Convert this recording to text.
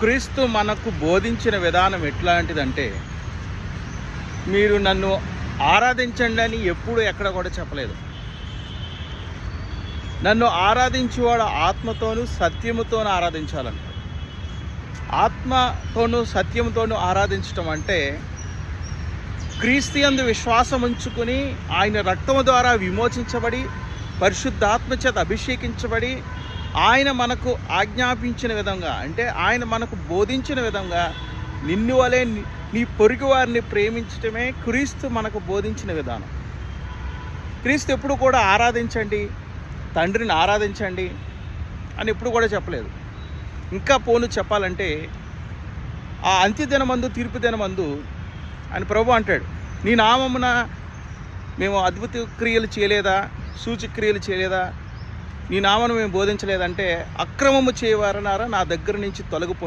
క్రీస్తు మనకు బోధించిన విధానం ఎట్లాంటిదంటే మీరు నన్ను ఆరాధించండి అని ఎప్పుడు ఎక్కడ కూడా చెప్పలేదు. నన్ను ఆరాధించేవాడు ఆత్మతోనూ సత్యముతోనూ ఆరాధించాలంట. ఆత్మతోనూ సత్యముతోనూ ఆరాధించటం అంటే క్రీస్తుయందు విశ్వాసం ఉంచుకుని ఆయన రక్తము ద్వారా విమోచించబడి పరిశుద్ధాత్మ చేత అభిషేకించబడి ఆయన మనకు ఆజ్ఞాపించిన విధంగా అంటే ఆయన మనకు బోధించిన విధంగా నిన్ను వలె నీ పొరుగు వారిని ప్రేమించటమే క్రీస్తు మనకు బోధించిన విధానం. క్రీస్తు ఎప్పుడు కూడా ఆరాధించండి తండ్రిని ఆరాధించండి అని ఎప్పుడు కూడా చెప్పలేదు. ఇంకా పోను చెప్పాలంటే ఆ అంత్యదినమందు తీర్పు దినమందు ఆయన ప్రభు అంటాడు నీ నామమున మేము అద్భుత క్రియలు చేయలేదా? సూచక్రియలు చేయలేదా? నీ నామను మేము బోధించలేదంటే అక్రమము చేయవారనారా నా దగ్గర నుంచి తొలగిపో